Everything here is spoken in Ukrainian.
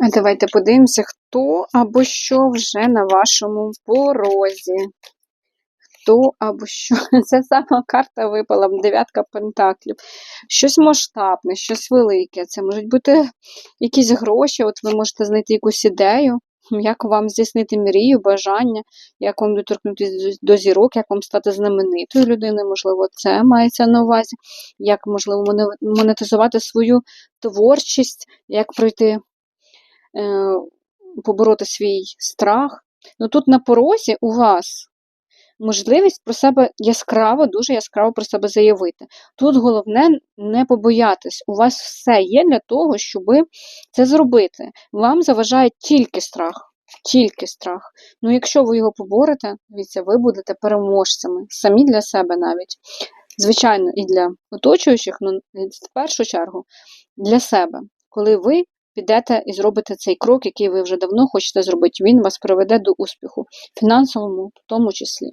Давайте подивимося, хто або що вже на вашому порозі. Хто або що. Це сама карта випала, дев'ятка пентаклів. Щось масштабне, щось велике. Це можуть бути якісь гроші, от ви можете знайти якусь ідею, як вам здійснити мрію, бажання, як вам доторкнутися до зірок, як вам стати знаменитою людиною, можливо, це мається на увазі, як можливо моне- монетизувати свою творчість, як пройти, побороти свій страх. Ну тут на порозі у вас можливість про себе яскраво, дуже яскраво про себе заявити. Тут головне не побоятись. У вас все є для того, щоб це зробити. Вам заважає тільки страх. Тільки страх. Ну, якщо ви його поборете, дивіться, ви будете переможцями, самі для себе навіть. Звичайно, і для оточуючих, ну в першу чергу для себе, коли ви підете і зробите цей крок, який ви вже давно хочете зробити, він вас приведе до успіху, фінансовому в тому числі.